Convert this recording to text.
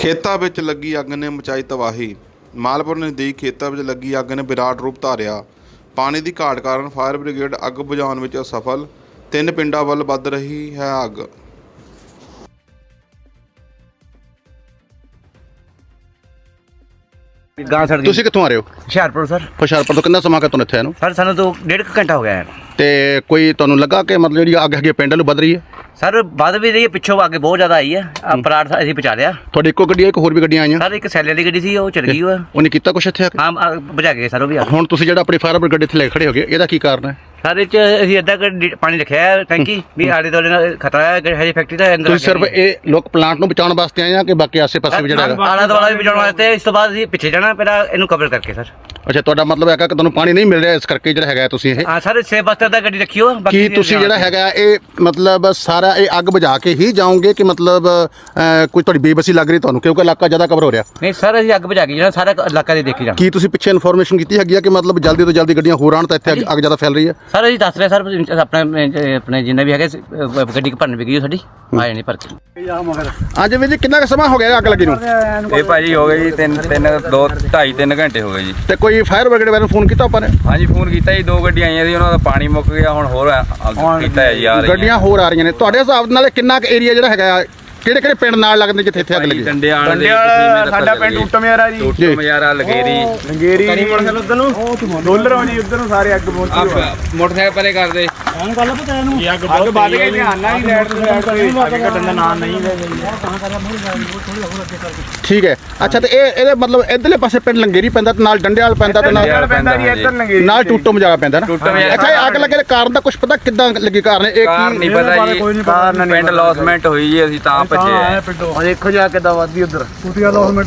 ਖੇਤਾਂ ਵਿੱਚ ਲੱਗੀ ਅੱਗ ਨੇ ਮਚਾਈ ਤਬਾਹੀ। ਮਾਲਪੁਰ ਨਜ਼ਦੀਕ ਖੇਤਾਂ ਵਿੱਚ ਲੱਗੀ ਅੱਗ ਨੇ ਵਿਰਾਟ ਰੂਪ ਧਾਰਿਆ। ਪਾਣੀ ਦੀ ਘਾਟ ਕਾਰਨ ਫਾਇਰ ਬ੍ਰਿਗੇਡ ਅੱਗ ਬੁਝਾਉਣ ਵਿੱਚ ਅਸਫਲ। ਤਿੰਨ ਪਿੰਡਾਂ ਵੱਲ ਵੱਧ ਰਹੀ ਹੈ ਅੱਗ। ਗਾਂ ਸੜ ਗਈ ਤੁਸੀਂ ਕਿੱਥੋਂ ਆ ਰਹੇ ਹੋ? ਹੁਸ਼ਿਆਰਪੁਰ ਸਰ। ਹੁਸ਼ਿਆਰਪੁਰ ਤੋਂ ਕਿੰਨਾ ਸਮਾਂ ਕਿ ਤੁਹਾਨੂੰ ਇੱਥੇ ਆਏ ਨੂੰ? ਸਰ ਸਾਨੂੰ ਤੋਂ ਡੇਢ ਕੁ ਘੰਟਾ ਹੋ ਗਿਆ ਹੈ। ਤੇ ਕੋਈ ਤੁਹਾਨੂੰ ਲੱਗਾ ਕਿ ਮਤਲਬ ਜਿਹੜੀ ਅੱਗ ਹੈਗੀ ਹੈ ਪਿੰਡ ਨੂੰ ਵੱਧ ਰਹੀ ਹੈ? ਸਰ ਵੱਧ ਵੀ ਰਹੀ ਹੈ ਪਿੱਛੋਂ ਅੱਗੇ ਬਹੁਤ ਜ਼ਿਆਦਾ ਆਈ ਹੈ। ਆਹ ਪਲਾਟ ਅਸੀਂ ਪਹੁੰਚਾ ਲਿਆ। ਤੁਹਾਡੀ ਇੱਕੋ ਗੱਡੀ ਇੱਕ ਹੋਰ ਵੀ ਗੱਡੀਆਂ ਆਈਆਂ। ਸਰ ਇੱਕ ਸੈਲੇ ਦੀ ਗੱਡੀ ਸੀ ਉਹ ਚਲ ਗਈ ਉਹ। ਉਹਨੇ ਕੀਤਾ ਕੁਛ ਇੱਥੇ ਆ ਕੇ? ਹਾਂ ਆਹ ਬੁਝਾ ਗਏ ਸਰ ਉਹ ਵੀ ਆ ਗਏ। ਹੁਣ ਤੁਸੀਂ ਜਿਹੜਾ ਆਪਣੀ ਫਾਇਰ ਬ੍ਰਿਗੇਡ ਇੱਥੇ ਲੈ ਕੇ ਖੜੇ ਹੋ ਗਏ ਇਹਦਾ ਕੀ ਕਾਰਨ ਹੈ? ਸਰ ਇਹ ਚ ਅਸੀਂ ਅੱਧਾ ਕੁ ਡੀ- ਪਾਣੀ ਰੱਖਿਆ ਹੈ ਟੈਂਕੀ ਵੀ ਆਲੇ ਦੁਆਲੇ ਨਾਲ ਖਤਰਾ ਹੈ ਕਿ ਹਜੇ ਫੈਕਟਰੀ ਦਾ ਅੰਦਰ ਤੁਸੀਂ ਸਿਰਫ ਇਹ ਲੋਕ ਪਲਾਂਟ ਨੂੰ ਬਚਾਉਣ ਵਾਸਤੇ ਆਏ ਆ ਕਿ ਬਾਕੀ ਆਸੇ-ਪਾਸੇ ਵੀ ਜਿਹੜਾ ਹੈਗਾ? ਆਲਾ ਦੁਆਲਾ ਵੀ ਬਚਾਉਣ ਵਾਸਤੇ ਇਸ ਤੋਂ ਬਾਅਦ ਅਸੀਂ ਪਿੱਛੇ ਜਾਣਾ ਪਹਿਲਾਂ ਇਹਨੂੰ ਕਵਰ ਕਰਕੇ ਸਰ। ਅੱਛਾ ਤੁਹਾਡਾ ਮਤਲਬ ਹੈਗਾ ਕਿ ਤੁਹਾਨੂੰ ਪਾਣੀ ਨਹੀਂ ਮਿਲ ਰਿਹਾ ਇਸ ਕਰਕੇ ਜਿਹੜਾ ਹੈਗਾ ਤੁਸੀਂ ਇਹ? ਹਾਂ ਸਰ ਛੇ ਵਾਸਤੇ ਅੱਧਾ ਗੱਡੀ ਰੱਖੀ ਹੋ ਕੀ ਤੁਸੀਂ ਜਿਹੜਾ ਹੈਗਾ ਇਹ ਮਤਲਬ ਸਾਰਾ ਇਹ ਅੱਗ ਬੁਝਾ ਕੇ ਹੀ ਜਾਓਗੇ ਕਿ ਮਤਲਬ ਕੋਈ ਤੁਹਾਡੀ ਬੇਬਸੀ ਲੱਗ ਰਹੀ ਤੁਹਾਨੂੰ? ਕਿਉਂਕਿ ਇਲਾਕਾ ਜ਼ਿਆਦਾ ਕਵਰ ਹੋ ਰਿਹਾ। ਨਹੀਂ ਸਰ ਅਸੀਂ ਅੱਗ ਬੁਝਾ ਕੇ ਜਿਹੜਾ ਸਾਰਾ ਇਲਾਕਾ ਦੇ ਦੇਖੀ ਜਾਣਾ ਕੀ ਤੁਸੀਂ ਪਿੱਛੇ ਇਨਫੋਰਮੇਸ਼ਨ ਕੀਤੀ ਹੈਗੀ ਆ ਕਿ ਮਤਲਬ ਜਲਦੀ ਤੋਂ ਜਲਦੀ ਗੱਡੀਆਂ ਹੋਰ ਆਉਣ ਤਾਂ ਇੱਥੇ ਅੱਗ- ਜ਼ਿਆਦਾ ਫੈਲ ਰਹੀ ਹੈ? ਸਰ ਅਸੀਂ ਦੱਸ ਰਹੇ ਸਰ ਆਪਣੇ ਆਪਣੇ ਜਿੰਨੇ ਵੀ ਹੈਗੇ ਗੱਡੀ ਭਰਨ ਵੀ ਗਈ ਸਾਡੀ ਆਏ ਨਹੀਂ ਭਰ ਕੇ। ਅੱਜ ਵੀ ਜੀ ਕਿੰਨਾ ਕੁ ਸਮਾਂ ਹੋ ਗਿਆ ਅੱਗ ਲੱਗੀ ਨੂੰ? ਇਹ ਭਾਜੀ ਹੋ ਗਏ ਜੀ ਤਿੰਨ ਤਿੰਨ ਦੋ ਢਾਈ ਤਿੰਨ ਘੰਟੇ ਹੋ ਗਏ ਜੀ। ਤੇ ਕੋਈ ਫਾਇਰ ਬ੍ਰਿਗੇਡ ਵਾਲਿਆਂ ਨੂੰ ਫੋਨ ਕੀਤਾ ਆਪਾਂ ਨੇ? ਹਾਂਜੀ ਫੋਨ ਕੀਤਾ ਜੀ ਦੋ ਗੱਡੀਆਂ ਆਈਆਂ ਸੀ ਉਹਨਾਂ ਦਾ ਪਾਣੀ ਮੁੱਕ ਗਿਆ ਹੁਣ ਹੋਰ ਆ- ਅੱਗ ਕੀਤਾ ਹੈ ਜੀ ਆ ਰਹੀਆਂ। ਗੱਡੀਆਂ ਹੋਰ ਆ ਰਹੀਆਂ ਨੇ। ਤੁਹਾਡੇ ਹਿਸਾਬ ਨਾਲ ਇਹ ਕਿੰਨਾ ਕੁ ਏਰੀਆ ਜਿਹੜਾ ਹੈਗਾ ਕਿਹੜੇ ਕਿਹੜੇ ਪਿੰਡ ਨਾਲ ਲੱਗਦੇ ਜਿੱਥੇ ਇੱਥੇ ਅੱਗ ਲੱਗੀ? ਡੰਡਿਆਲ ਦੇ ਡੰਡਿਆਲ ਸਾਡਾ ਪਿੰਡ ਉੱਟਮਿਆਰਾ ਜੀ। ਟੁੱਟ ਮਜਾਰਾ ਲਗੇਰੀ। ਲੰਗੇਰੀ ਕਰੀ ਮੋਟਰਸਾਈਕਲ ਉਧਰ ਨੂੰ? ਡੋਲਰ ਆਉਣੀ ਉਧਰ ਨੂੰ ਸਾਰੇ ਅੱਗ ਪਹੁੰਚੀ ਹੋਈ ਮੋਟਰਸਾਈਕਲ ਪਰੇ ਕਰਦੇ ਅੱਗ ਵੱਧ ਗਈ ਧਿਆਨ ਨਾਲ ਹੀ ਲੈਟ ਤੋਂ ਲੈਟ ਤੋਂ ਅੱਗ ਕੱਢਣ ਦਾ ਨਾਂ ਨਹੀਂ ਲੈ ਠੀਕ ਹੈ। ਅੱਛਾ ਤੇ ਇਹ ਇਹਦੇ ਮਤਲਬ ਇਧਰਲੇ ਪਾਸੇ ਪਿੰਡ ਲੰਗੇਰੀ ਪੈਂਦਾ ਤੇ ਨਾਲ ਡੰਡਿਆਲ ਪੈਂਦਾ ਤੇ ਨਾਲ ਡੰਡਿਆਲ ਪੈਂਦਾ ਜੀ ਇੱਧਰ ਲੰਗੇਰੀ ਨਾਲ ਟੂਟੋ ਮਜਾਰਾ ਪੈਂਦਾ ਨਾ। ਟੂਟੋ ਮਜਾਰਾ। ਅੱਛਾ ਇਹ ਅੱਗ ਲੱਗੇ ਦੇ ਕਾਰਨ ਦਾ ਕੁਝ ਪਤਾ ਕਿੱਦਾਂ ਲੱਗੀ? ਕਾਰਨ ਇਹ ਕਾਰ ਕੀ? ਨਹੀਂ ਪਤਾ ਜੀ। ਪਿੰਡ ਲੌਸਮੈਂਟ ਹੋਈ ਜੀ ਅਸੀਂ ਤਾਂ ਭੱਜੇ ਆ। ਦੇਖੋ ਜਾ ਕਿੱਦਾਂ ਵੱਧਦੀ ਉਧਰ। ਕੁਟੀਆ ਲੋਸਮੈਂਟ